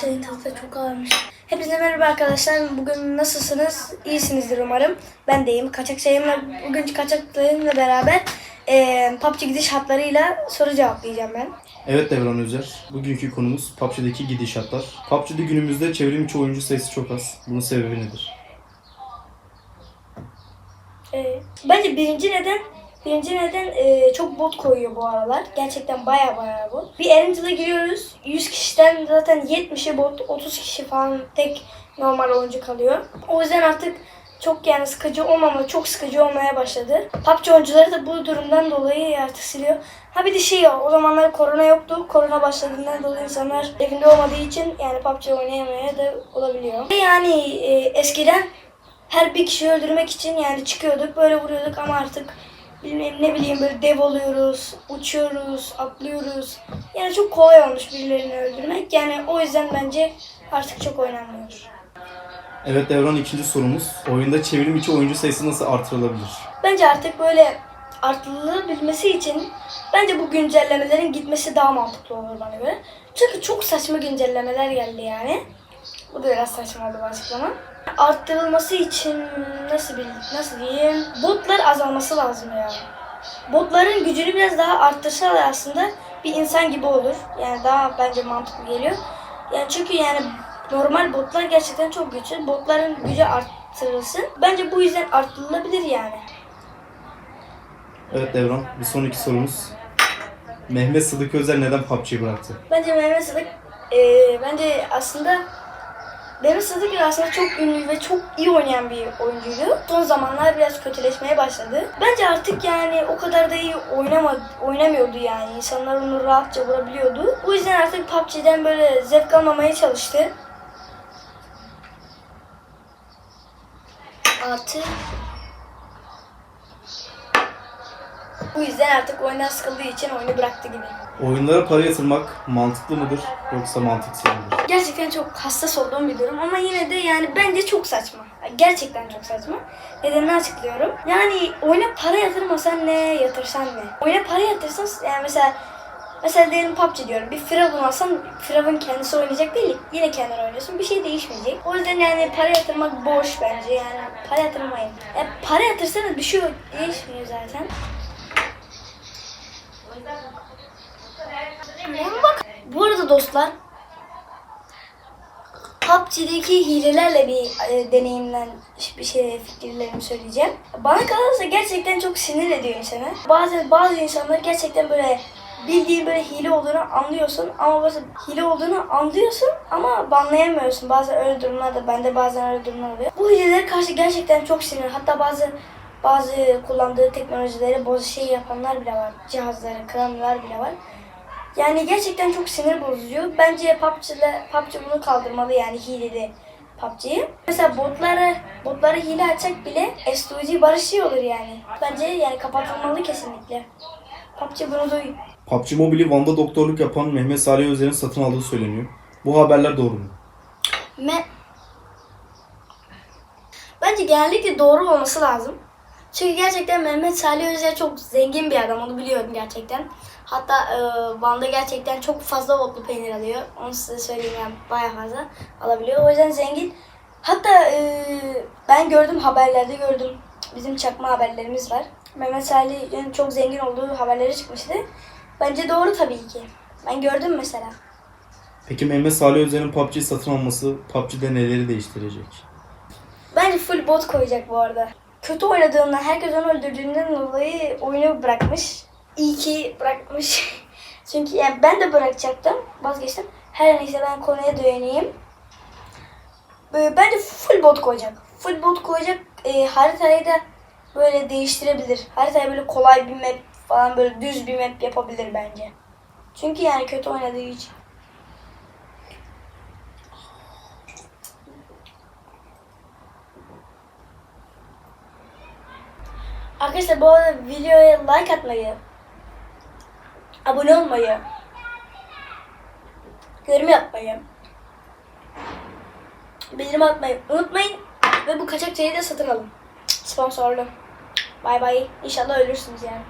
Çayın tadı da çok ağırmış. Hepinize merhaba arkadaşlar. Bugün nasılsınız? İyisinizdir umarım. Ben de iyiyim. Kaçak çayımla, bugünkü kaçak çayımla beraber eee PUBG gidiş hatlarıyla soru cevaplayacağım ben. Evet Devran Özer. Bugünkü konumuz PUBG'deki gidişatlar. PUBG'de günümüzde çevrim içi oyuncu sayısı çok az. Bunun sebebi nedir? Ee, bence birinci neden birinci neden e, çok bot koyuyor bu aralar. Gerçekten baya baya bot. Bir Erangel'a giriyoruz. 100 kişiden zaten 70'i bot, 30 kişi falan tek normal oyuncu kalıyor. O yüzden artık çok yani sıkıcı olmama, çok sıkıcı olmaya başladı. PUBG oyuncuları da bu durumdan dolayı artık siliyor. Ha bir de şey ya, o zamanlar korona yoktu. Korona başladığından dolayı insanlar evinde olmadığı için yani PUBG oynayamaya da olabiliyor. Yani e, eskiden her bir kişiyi öldürmek için yani çıkıyorduk böyle vuruyorduk ama artık bilmem ne bileyim böyle dev oluyoruz, uçuyoruz, atlıyoruz. Yani çok kolay olmuş birilerini öldürmek. Yani o yüzden bence artık çok oynanmıyor. Evet Devran ikinci sorumuz. Oyunda çevrim içi oyuncu sayısı nasıl artırılabilir? Bence artık böyle artırılabilmesi için bence bu güncellemelerin gitmesi daha mantıklı olur bana göre. Çünkü çok saçma güncellemeler geldi yani. Bu da biraz saçma oldu bu açıklama. Arttırılması için nasıl bil nasıl diyeyim? Botlar azalması lazım ya. Botların gücünü biraz daha arttırsalar aslında bir insan gibi olur. Yani daha bence mantıklı geliyor. Yani çünkü yani normal botlar gerçekten çok güçlü. Botların gücü arttırılsın. Bence bu yüzden arttırılabilir yani. Evet Devran bir sonraki sorumuz. Mehmet Sıdık Özer neden PUBG'yi bıraktı? Bence Mehmet Sadık eee, bence aslında Mehmet Sadık aslında çok ünlü ve çok iyi oynayan bir oyuncuydu. Son zamanlar biraz kötüleşmeye başladı. Bence artık yani o kadar da iyi oynama, oynamıyordu yani. İnsanlar onu rahatça vurabiliyordu. Bu yüzden artık PUBG'den böyle zevk almamaya çalıştı. Artı bu yüzden artık oyundan sıkıldığı için oyunu bıraktı gibi. Oyunlara para yatırmak mantıklı mıdır yoksa mantıksız mıdır? Gerçekten çok hassas olduğum bir durum ama yine de yani bence çok saçma. Gerçekten çok saçma. Nedenini açıklıyorum. Yani oyuna para yatırmasan ne, yatırsan ne? Oyuna para yatırsan yani mesela mesela diyelim PUBG diyorum. Bir Firavun alsan Firavun kendisi oynayacak değil. Yine kendin oynuyorsun. Bir şey değişmeyecek. O yüzden yani para yatırmak boş bence. Yani para yatırmayın. Ya para yatırsanız bir şey değişmiyor zaten. Bak. Bu arada dostlar PUBG'deki hilelerle bir e, deneyimden bir şey fikirlerimi söyleyeceğim. Bana kalırsa gerçekten çok sinir ediyor insanı. Bazen bazı insanlar gerçekten böyle bildiğin böyle hile olduğunu anlıyorsun ama bazen hile olduğunu anlıyorsun ama banlayamıyorsun. Bazen öyle durumlar da bende bazen öyle durumlar oluyor. Bu hilelere karşı gerçekten çok sinir. Hatta bazı bazı kullandığı teknolojileri boz şey yapanlar bile var. Cihazları kıranlar bile var. Yani gerçekten çok sinir bozucu. Bence PUBG'le, PUBG bunu kaldırmalı yani hileli PUBG'yi. Mesela botları, botları hile açacak bile S2G barışı olur yani. Bence yani kapatılmalı kesinlikle. PUBG bunu duy. PUBG Mobile'i Van'da doktorluk yapan Mehmet Salih Özer'in satın aldığı söyleniyor. Bu haberler doğru mu? Me Bence genellikle doğru olması lazım. Çünkü gerçekten Mehmet Salih Özer çok zengin bir adam. Onu biliyorum gerçekten. Hatta e, Van'da gerçekten çok fazla otlu peynir alıyor. Onu size söyleyeyim yani bayağı fazla alabiliyor. O yüzden zengin. Hatta e, ben gördüm haberlerde gördüm. Bizim çakma haberlerimiz var. Mehmet Salih'in çok zengin olduğu haberleri çıkmıştı. Bence doğru tabii ki. Ben gördüm mesela. Peki Mehmet Salih Özer'in PUBG'yi satın alması PUBG'de neleri değiştirecek? Bence full bot koyacak bu arada. Kötü oynadığından, herkes onu öldürdüğünden dolayı oyunu bırakmış. İyi ki bırakmış. Çünkü yani ben de bırakacaktım. Vazgeçtim. Her neyse ben konuya döneyim. Böyle, bence full bot koyacak. Full bot koyacak. E, haritayı da böyle değiştirebilir. Haritayı böyle kolay bir map falan böyle düz bir map yapabilir bence. Çünkü yani kötü oynadığı için. Arkadaşlar bu arada videoya like atmayı, abone olmayı, yorum yapmayı, bildirim atmayı unutmayın. Ve bu kaçak çayı da satın alın. Sponsorlu. Bay bay. İnşallah ölürsünüz yani.